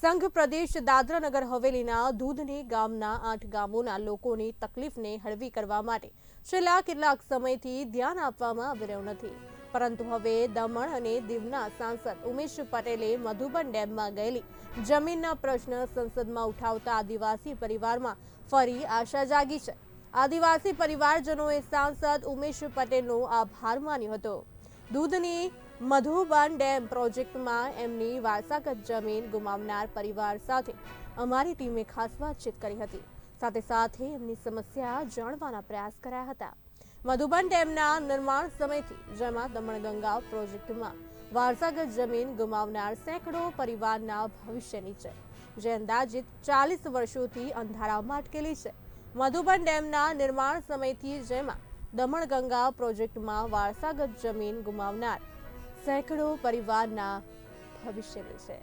સંઘ પ્રદેશ દાદરાનગર હવેલીના દૂધની ગામના આઠ ગામોના લોકોની તકલીફને હળવી કરવા માટે છેલ્લા કેટલાક સમયથી ધ્યાન આપવામાં આવી રહ્યું નથી. પરંતુ હવે દમણ અને દીવના સાંસદ ઉમેશ પટેલે મધુબન ડેમમાં ગયેલી જમીનના પ્રશ્ન સંસદમાં ઉઠાવતા આદિવાસી પરિવારમાં ફરી આશા જાગી છે. આદિવાસી પરિવારજનોએ સાંસદ ઉમેશ પટેલનો આભાર માન્યો હતો. દૂધની મધુબન ડેમ પ્રોજેક્ટમાં એમની વારસાગત જમીન ગુમાવનાર પરિવાર સાથે અમારી ટીમે ખાસ વાતચીત કરી હતી. સાથે સાથે એમની સમસ્યા જાણવાના પ્રયાસ કર્યા હતા. મધુબન ડેમના નિર્માણ સમયથી જેમાં દમણગંગા પ્રોજેક્ટમાં વારસાગત જમીન ગુમાવનાર સેંકડો પરિવારના ભવિષ્યની છે જે અંદાજિત ચાલીસ વર્ષોથી અંધારામાં અટકેલી છે. મધુબન ડેમના નિર્માણ સમયથી જેમાં દમણગંગા પ્રોજેક્ટમાં વારસાગત જમીન ગુમાવનાર સેંકડો પરિવારના ભવિષ્યની છે.